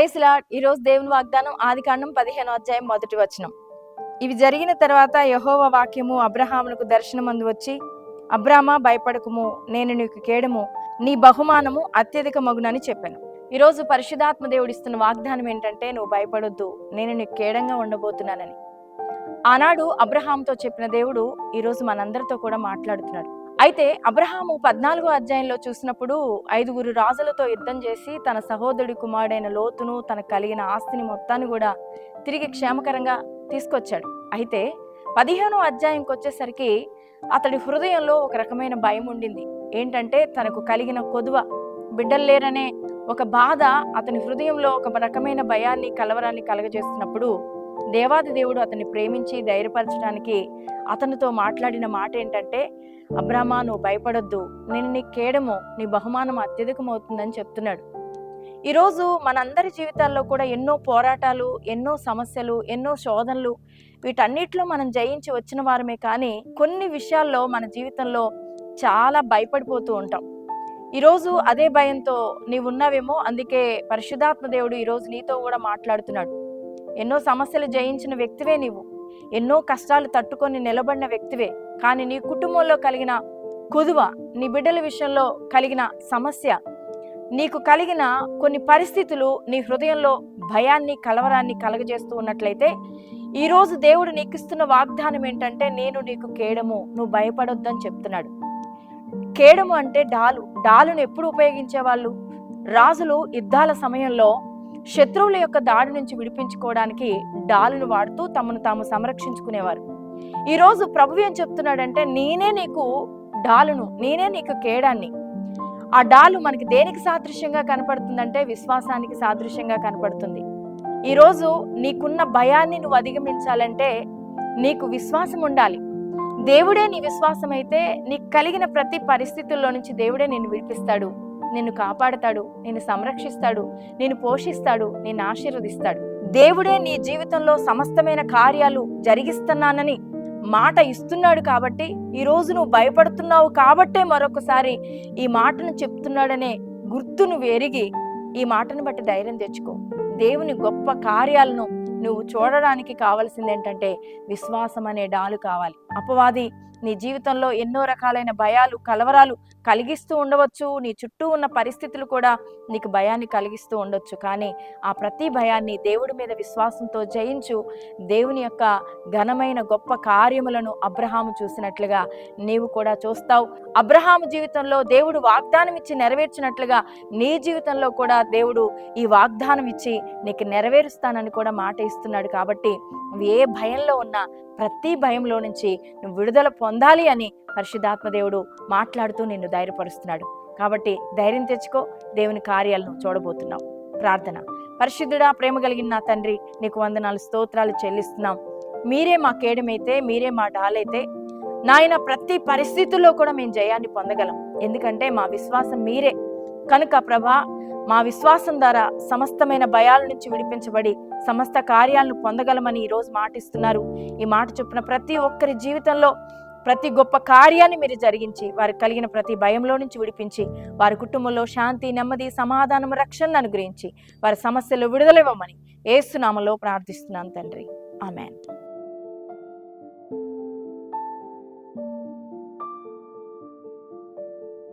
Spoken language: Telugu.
ప్రైస్లా ఈరోజు దేవుని వాగ్దానం ఆది కాండం పదిహేను అధ్యాయం మొదటి వచనం. ఇవి జరిగిన తర్వాత యహోవ వాక్యము అబ్రహామునకు దర్శనమందు వచ్చి అబ్రామా భయపడకుము నేను నీకు కేడము నీ బహుమానము అత్యధిక మగునని చెప్పాను. ఈరోజు పరిశుధాత్మ దేవుడు ఇస్తున్న వాగ్దానం ఏంటంటే నువ్వు భయపడొద్దు నేను నీకు కేడంగా ఉండబోతున్నానని. ఆనాడు అబ్రహాంతో చెప్పిన దేవుడు ఈరోజు మనందరితో కూడా మాట్లాడుతున్నాడు. అయితే అబ్రహాము పద్నాలుగో అధ్యాయంలో చూసినప్పుడు ఐదుగురు రాజులతో యుద్ధం చేసి తన సహోదరుడి కుమారుడైన లోతును తనకు కలిగిన ఆస్తిని మొత్తాన్ని కూడా తిరిగి క్షేమకరంగా తీసుకొచ్చాడు. అయితే పదిహేనో అధ్యాయంకి వచ్చేసరికి అతడి హృదయంలో ఒక రకమైన భయం ఉండింది. ఏంటంటే తనకు కలిగిన కొదువ బిడ్డలు లేరనే ఒక బాధ అతని హృదయంలో ఒక రకమైన భయాన్ని కలవరాన్ని కలగజేస్తున్నప్పుడు దేవాది దేవుడు అతన్ని ప్రేమించి ధైర్యపరచడానికి అతనితో మాట్లాడిన మాట ఏంటంటే అబ్రామా నువ్వు భయపడొద్దు. నేను నీ కేడము నీ బహుమానం అత్యధికమవుతుందని చెప్తున్నాడు. ఈరోజు మనందరి జీవితాల్లో కూడా ఎన్నో పోరాటాలు ఎన్నో సమస్యలు ఎన్నో శోధనలు వీటన్నిటిలో మనం జయించి వచ్చిన వారమే కానీ కొన్ని విషయాల్లో మన జీవితంలో చాలా భయపడిపోతూ ఉంటాం. ఈరోజు అదే భయంతో నీవున్నావేమో అందుకే పరిశుధాత్మ దేవుడు ఈరోజు నీతో కూడా మాట్లాడుతున్నాడు. ఎన్నో సమస్యలు జయించిన వ్యక్తివే నీవు. ఎన్నో కష్టాలు తట్టుకొని నిలబడిన వ్యక్తివే. కానీ నీ కుటుంబంలో కలిగిన కుదువ నీ బిడ్డల విషయంలో కలిగిన సమస్య నీకు కలిగిన కొన్ని పరిస్థితులు నీ హృదయంలో భయాన్ని కలవరాన్ని కలగజేస్తూ ఉన్నట్లయితే ఈరోజు దేవుడు నీకు ఇస్తున్న వాగ్దానం ఏంటంటే నేను నీకు కేడము నువ్వు భయపడొద్దని చెప్తున్నాడు. కేడము అంటే డాలు. డాలును ఎప్పుడు ఉపయోగించేవాళ్ళు? రాజులు యుద్ధాల సమయంలో శత్రువుల యొక్క దాడి నుంచి విడిపించుకోవడానికి డాలును వాడుతూ తమను తాము సంరక్షించుకునేవారు. ఈరోజు ప్రభు ఏం చెప్తున్నాడంటే నేనే నీకు డాలును నేనే నీకు కేడాన్ని. ఆ డాలు మనకి దేనికి సాదృశ్యంగా కనపడుతుందంటే విశ్వాసానికి సాదృశ్యంగా కనపడుతుంది. ఈరోజు నీకున్న భయాన్ని నువ్వు అధిగమించాలంటే నీకు విశ్వాసం ఉండాలి. దేవుడే నీ విశ్వాసం అయితే నీకు కలిగిన ప్రతి పరిస్థితుల్లో నుంచి దేవుడే నిన్ను విడిపిస్తాడు. నిన్ను కాపాడతాడు నిన్ను సంరక్షిస్తాడు నిన్ను పోషిస్తాడు నిన్ను ఆశీర్వదిస్తాడు. దేవుడే నీ జీవితంలో సమస్తమైన కార్యాలు జరిగిస్తున్నానని మాట ఇస్తున్నాడు కాబట్టి ఈ రోజు నువ్వు భయపడుతున్నావు కాబట్టే మరొకసారి ఈ మాటను చెప్తున్నాడనే గుర్తును వెరిగి ఎరిగి ఈ మాటను బట్టి ధైర్యం తెచ్చుకో. దేవుని గొప్ప కార్యాలను నువ్వు చూడడానికి కావాల్సింది ఏంటంటే విశ్వాసం అనే డాలు కావాలి. అపవాది. నీ జీవితంలో ఎన్నో రకాలైన భయాలు కలవరాలు కలిగిస్తూ ఉండవచ్చు. నీ చుట్టూ ఉన్న పరిస్థితులు కూడా నీకు భయాన్ని కలిగిస్తూ ఉండొచ్చు. కానీ ఆ ప్రతి భయాన్ని దేవుడి మీద విశ్వాసంతో జయించు. దేవుని యొక్క ఘనమైన గొప్ప కార్యములను అబ్రహాము చూసినట్లుగా నీవు కూడా చూస్తావు. అబ్రహాము జీవితంలో దేవుడు వాగ్దానం ఇచ్చి నెరవేర్చినట్లుగా నీ జీవితంలో కూడా దేవుడు ఈ వాగ్దానం ఇచ్చి నీకు నెరవేరుస్తానని కూడా మాట ఇస్తున్నాడు. కాబట్టి ఏ భయంలో ఉన్నా ప్రతి భయంలో నుంచి నువ్వు విడుదల పొందాలి అని పరిశుద్ధాత్మదేవుడు మాట్లాడుతూ నిన్ను ధైర్యపరుస్తున్నాడు. కాబట్టి ధైర్యం తెచ్చుకో దేవుని కార్యాలను చూడబోతున్నావు ప్రార్థన. పరిశుద్ధుడా ప్రేమ కలిగిన నా తండ్రి నీకు వందనాలు స్తోత్రాలు చెల్లిస్తున్నాం. మీరే మా కేడమైతే మీరే మా డాలైతే నాయన ప్రతి పరిస్థితుల్లో కూడా మేము జయాన్ని పొందగలం. ఎందుకంటే మా విశ్వాసం మీరే. కనుక ప్రభా మా విశ్వాసం ద్వారా సమస్తమైన భయాల నుంచి విడిపించబడి సమస్త కార్యాలను పొందగలమని ఈరోజు మాటిస్తున్నారు. ఈ మాట చొప్పున ప్రతి ఒక్కరి జీవితంలో ప్రతి గొప్ప కార్యాన్ని మీరు జరిగించి వారికి కలిగిన ప్రతి భయంలో నుంచి విడిపించి వారి కుటుంబంలో శాంతి నెమ్మది సమాధానం రక్షణను అనుగ్రహించి వారి సమస్యలు విడుదలవ్వమని ఏసునామలో ప్రార్థిస్తున్నాను తండ్రి. ఆమెన్.